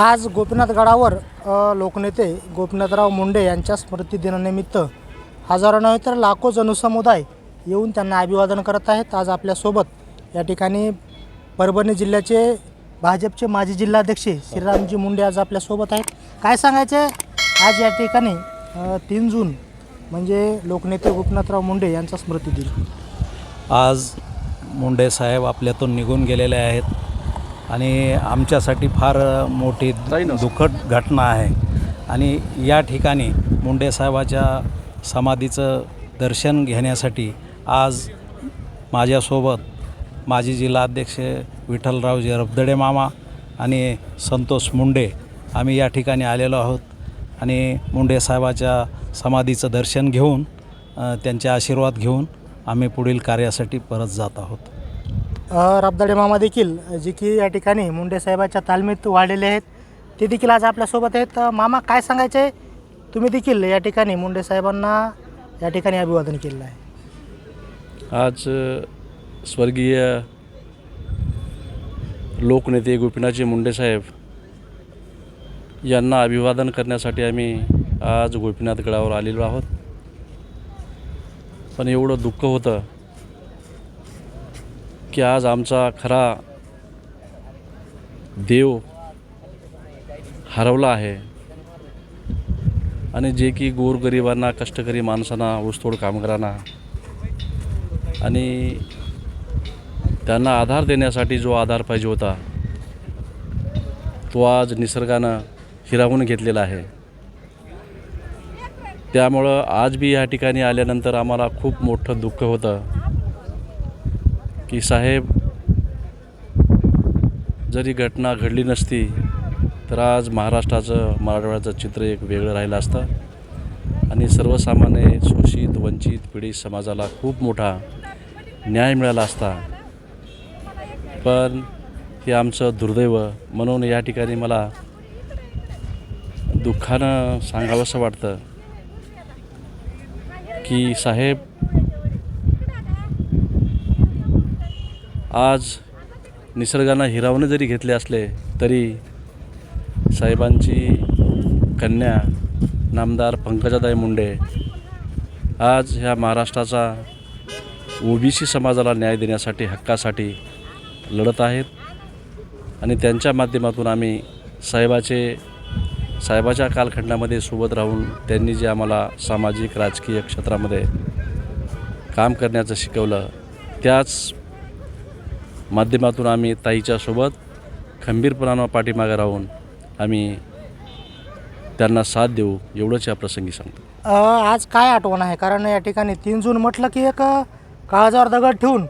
आज गोपीनाथगडावर लोकनेते गोपीनाथराव मुंडे यांच्या स्मृतिदिनानिमित्त हजारो नव्हे तर लाखो जनसमुदाय येऊन त्यांना अभिवादन करत आहेत. आज आपल्यासोबत या ठिकाणी परभणी जिल्ह्याचे भाजपचे माजी जिल्हाध्यक्ष श्रीरामजी मुंडे आज आपल्यासोबत आहेत. काय सांगायचे आज या ठिकाणी तीन जून म्हणजे लोकनेते गोपीनाथराव मुंडे यांचा स्मृतिदिन. आज मुंडे साहेब आपल्यातून निघून गेलेले आहेत. आणि आमच्यासाठी फार मोठी दुःखद घटना आहे. आणि या ठिकाणी मुंडे साहेबाच्या समाधीचं दर्शन घेण्यासाठी आज माझ्यासोबत माजी जिल्हाध्यक्ष विठ्ठलरावजी रबदडे मामा आणि संतोष मुंडे आम्ही या ठिकाणी आलेलो आहोत. आणि मुंडे साहेबाच्या समाधीचं दर्शन घेऊन त्यांचे आशीर्वाद घेऊन आम्ही पुढील कार्यासाठी परत जात आहोत. राबदाडे मामा देखील जे की या ठिकाणी मुंडे साहेबाच्या तालमीत वाढलेले आहेत ते देखील आज आपल्यासोबत आहेत. मामा काय सांगायचे तुम्ही देखील या ठिकाणी मुंडे साहेबांना या ठिकाणी अभिवादन केलेलं आहे. आज स्वर्गीय लोकनेते गोपीनाथजी मुंडे साहेब यांना अभिवादन करण्यासाठी आम्ही आज गोपीनाथ गडावर आलेलो आहोत. पण एवढं दुःख होतं की आज आमचा खरा देव हरवला आहे. आणि जे की गोरगरिबांना कष्टकरी माणसांना ऊसतोड कामगारांना आणि त्यांना आधार देण्यासाठी जो आधार पाहिजे होता तो आज निसर्गानं हिरावून घेतलेला आहे. त्यामुळं आज बी या ठिकाणी आल्यानंतर आम्हाला खूप मोठं दुःख होतं. की साहेब जरी घटना घडली नसती तर आज महाराष्ट्राचं मराठवाड्याचं चित्र एक वेगळं राहिलं असतं. आणि सर्वसामान्य शोषित वंचित पीडित समाजाला खूप मोठा न्याय मिळाला असता. पण हे आमचं दुर्दैव म्हणून या ठिकाणी मला दुःखानं सांगावंसं वाटतं की साहेब आज निसर्गानं हिरावणे जरी घेतले असले तरी साहेबांची कन्या नामदार पंकजाताई मुंडे आज ह्या महाराष्ट्राचा ओबीसी समाजाला न्याय देण्यासाठी हक्कासाठी लढत आहेत. आणि त्यांच्या माध्यमातून आम्ही साहेबाचे साहेबाच्या कालखंडामध्ये सोबत राहून त्यांनी जे आम्हाला सामाजिक राजकीय क्षेत्रामध्ये काम करण्याचं शिकवलं त्याच माध्यमातून आम्ही ताईच्या सोबत खंबीरपणानं पाठीमागे राहून आम्ही त्यांना साथ देऊ एवढंच या प्रसंगी सांगतो. आज काय आठवण आहे? कारण या ठिकाणी तीन जून म्हटलं की एक काळजावर दगड ठेवून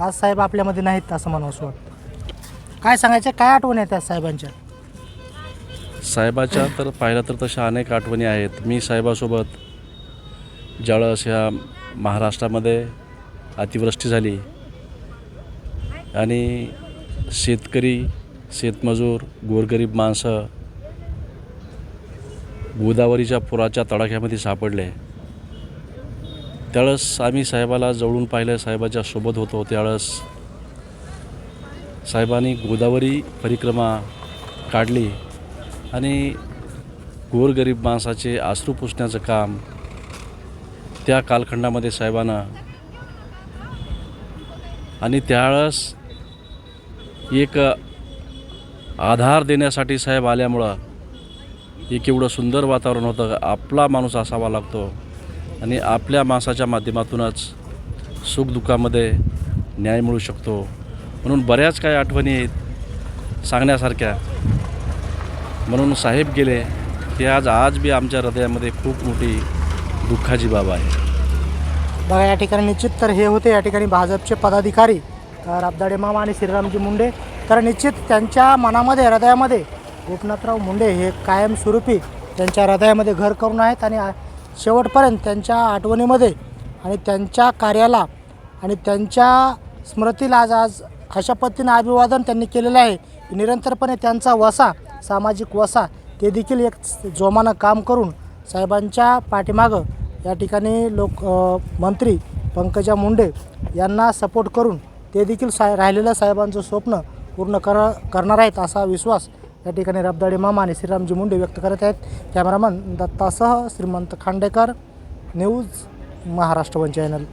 आज साहेब आपल्यामध्ये नाहीत असं म्हणावं असं वाटतं. काय सांगायचं? काय आठवण आहे त्या साहेबांच्या? साहेबाच्या तर पाहिलं तर तशा अनेक आठवणी आहेत. मी साहेबासोबत ज्यावेळेस ह्या महाराष्ट्रामध्ये अतिवृष्टी झाली आणि शेतकरी शेतमजूर गोरगरीब माणसं गोदावरीच्या पुराच्या तडाख्यामध्ये सापडले. त्यावेळेस आम्ही साहेबाला जवळून पाहिलं साहेबाच्या सोबत होतो. त्यावेळेस साहेबांनी गोदावरी परिक्रमा काढली आणि गोरगरीब माणसाचे आश्रू पुसण्याचं काम त्या कालखंडामध्ये साहेबांना आणि त्यावेळेस एक आधार देण्यासाठी साहेब आल्यामुळं एक एवढं सुंदर वातावरण होतं. आपला माणूस असावा लागतो. आणि आपल्या माणसाच्या माध्यमातूनच सुखदुःखामध्ये न्याय मिळू शकतो. म्हणून बऱ्याच काही आठवणी आहेत सांगण्यासारख्या. म्हणून साहेब गेले ते आज आज बी आमच्या हृदयामध्ये खूप मोठी दुःखाची बाब आहे. बघा या ठिकाणी निश्चित तर हे होते. या ठिकाणी भाजपचे पदाधिकारी राबदाडे मामा आणि श्रीरामजी मुंडे. तर निश्चित त्यांच्या मनामध्ये हृदयामध्ये गोपनाथराव मुंडे हे कायमस्वरूपी त्यांच्या हृदयामध्ये घर करून आहेत आणि शेवटपर्यंत त्यांच्या आठवणीमध्ये आणि त्यांच्या कार्याला आणि त्यांच्या स्मृतीला आज आज अशा पद्धतीनं अभिवादन त्यांनी केलेलं आहे. की निरंतरपणे त्यांचा वसा सामाजिक वसा ते देखील एक जोमानं काम करून साहेबांच्या पाठीमागं या ठिकाणी लोक मंत्री पंकजा मुंडे यांना सपोर्ट करून ते देखील साय राहिलेलं साहेबांचं स्वप्न पूर्ण कर करणार आहेत असा विश्वास या ठिकाणी रबदाडे मामा आणि श्रीरामजी मुंडे व्यक्त करत आहेत. Cameraman दत्तासह Shrimant Khandekar news Maharashtra one channel.